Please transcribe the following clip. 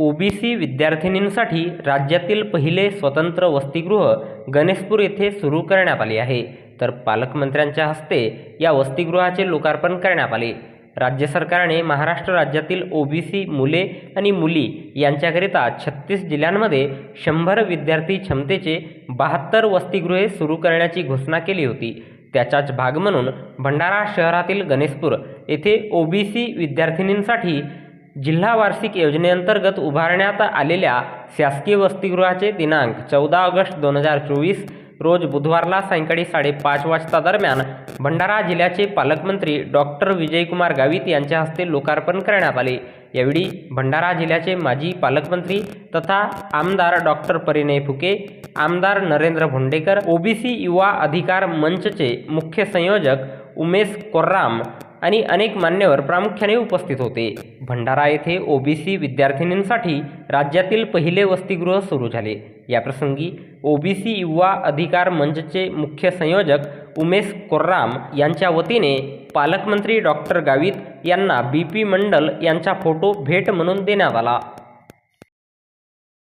OBC विद्यार्थिनींसाठी राज्यातील पहिले स्वतंत्र वसतिगृह गणेशपूर येथे सुरू करण्यात आले आहे. तर पालकमंत्र्यांच्या हस्ते या वसतिगृहाचे लोकार्पण करण्यात आले. राज्य सरकारने महाराष्ट्र राज्यातील ओबीसी मुले आणि मुली यांच्याकरिता छत्तीस जिल्ह्यांमध्ये शंभर विद्यार्थी क्षमतेचे बहात्तर वसतिगृहे सुरू करण्याची घोषणा केली होती. त्याचाच भाग म्हणून भंडारा शहरातील गणेशपूर येथे ओबीसी विद्यार्थिनींसाठी जिल्हा वार्षिक योजनेअंतर्गत उभारण्यात आलेल्या शासकीय वसतिगृहाचे दिनांक चौदा ऑगस्ट दोन हजार चोवीस रोज बुधवारला सायंकाळी साडेपाच वाजता दरम्यान भंडारा जिल्ह्याचे पालकमंत्री डॉक्टर विजयकुमार गावित यांच्या हस्ते लोकार्पण करण्यात आले. यावेळी भंडारा जिल्ह्याचे माजी पालकमंत्री तथा आमदार डॉक्टर परिणय फुके आमदार नरेंद्र भोंडेकर ओबीसी युवा अधिकार मंचचे मुख्य संयोजक उमेश कोर्राम आणि अनेक मान्यवर प्रामुख्याने उपस्थित होते. भंडारा येथे ओबीसी विद्यार्थिनींसाठी राज्यातील पहिले वसतिगृह सुरू झाले. याप्रसंगी ओबीसी युवा अधिकार मंचचे मुख्य संयोजक उमेश कोर्राम यांच्या वतीने पालकमंत्री डॉक्टर गावित यांना बी पी मंडल यांचा फोटो भेट म्हणून देण्यात आला.